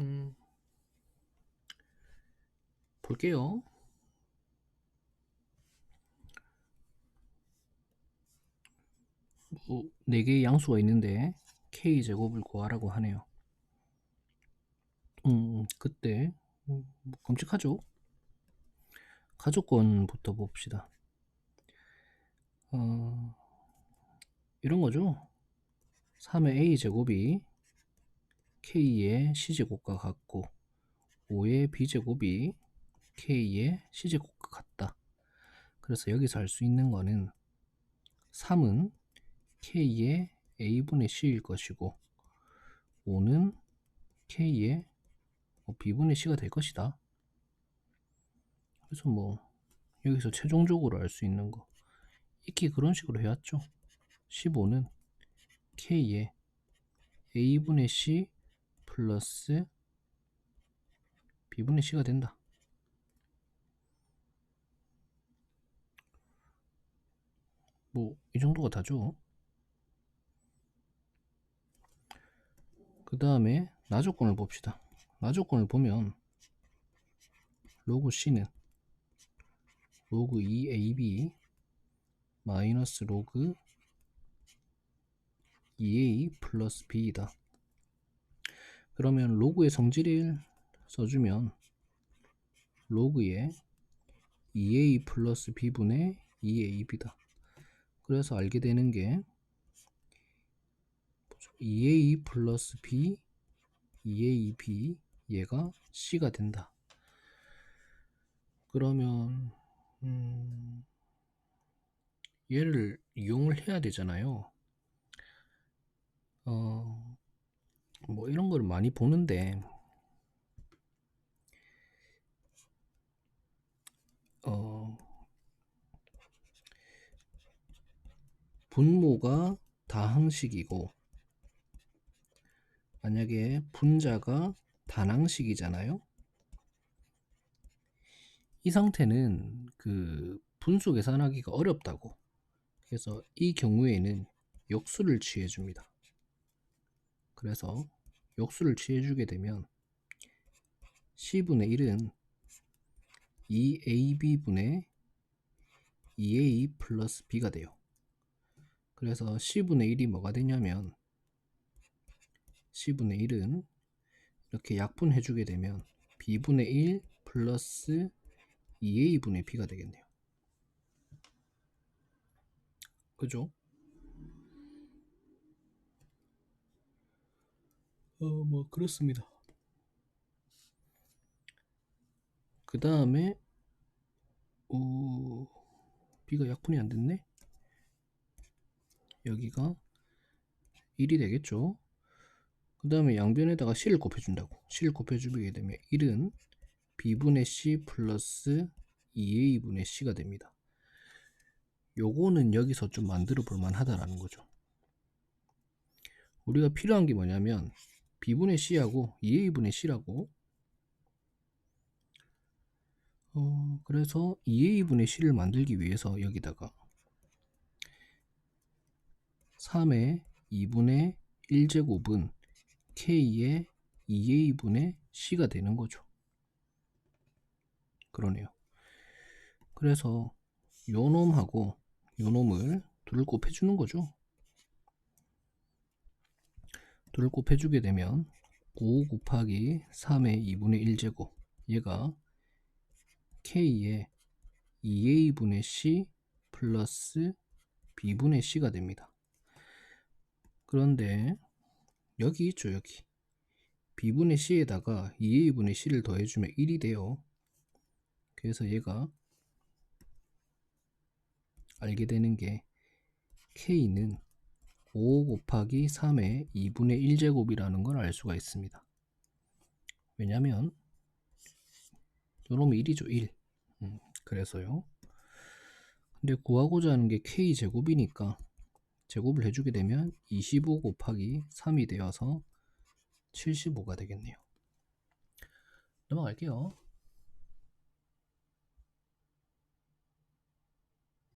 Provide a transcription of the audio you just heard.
음, 볼게요. 뭐, 4개의 양수가 있는데 k제곱을 구하라고 하네요. 음, 그때 음, 뭐 끔찍하죠? 가족권부터 봅시다. 어, 이런 거죠. 3의 a제곱이 k의 c제곱과 같고 5의 b제곱이 k의 c제곱과 같다. 그래서 여기서 알수 있는 거는 3은 k의 a분의 c일 것이고 5는 k의 뭐 b분의 c가 될 것이다. 그래서 뭐 여기서 최종적으로 알 수 있는 거 익히 그런 식으로 해왔죠. 15는 k의 a분의 c 플러스 b분의 c가 된다. 뭐 이 정도가 다죠. 그 다음에 나조건을 봅시다. 나조건을 보면 로그 c는 로그 2ab 마이너스 로그 2a 플러스 b이다. 그러면 로그의 성질을 써주면 로그의 2a 플러스 b분의 2ab이다. 그래서 알게 되는 게 2a 플러스 b 2ab 얘가 c가 된다. 그러면 음, 얘를 이용을 해야 되잖아요. 어, 뭐 이런 걸 많이 보는데 어, 분모가 다항식이고 만약에 분자가 단항식이잖아요. 이 상태는 그 분수 계산하기가 어렵다고. 그래서 이 경우에는 역수를 취해 줍니다. 그래서 역수를 취해 주게 되면 c분의 1은 2ab분의 2a 플러스 b가 돼요. 그래서 c분의 1이 뭐가 되냐면 c분의 1은 이렇게 약분해 주게 되면 b분의 1 플러스 2a분의 b가 되겠네요. 그죠? 어, 뭐 그렇습니다. 그 다음에 어, b가 약분이 안 됐네. 여기가 1이 되겠죠. 그 다음에 양변에다가 c를 곱해준다고. c를 곱해주게 되면 1은 b분의 c 플러스 2a분의 c가 됩니다. 요거는 여기서 좀 만들어 볼 만하다라는 거죠. 우리가 필요한 게 뭐냐면 b분의 c하고 2a분의 c라고 어, 그래서 2a분의 c를 만들기 위해서 여기다가 3의 2분의 1제곱은 k의 2a분의 c가 되는 거죠. 그러네요. 그래서 요 놈하고 요 놈을 둘을 곱해주는 거죠. 둘을 곱해주게 되면 5 곱하기 3의 2분의 1제곱 얘가 k의 2a분의 c 플러스 b분의 c가 됩니다. 그런데 여기 있죠 여기 b분의 c에다가 2a분의 c를 더해주면 1이 돼요. 그래서 얘가 알게 되는 게 k는 5 곱하기 3의 2분의 1제곱이라는 걸 알 수가 있습니다. 왜냐면 요놈이 1이죠 1 음, 그래서요. 근데 구하고자 하는 게 k제곱이니까 제곱을 해주게 되면 25 곱하기 3이 되어서 75가 되겠네요. 넘어갈게요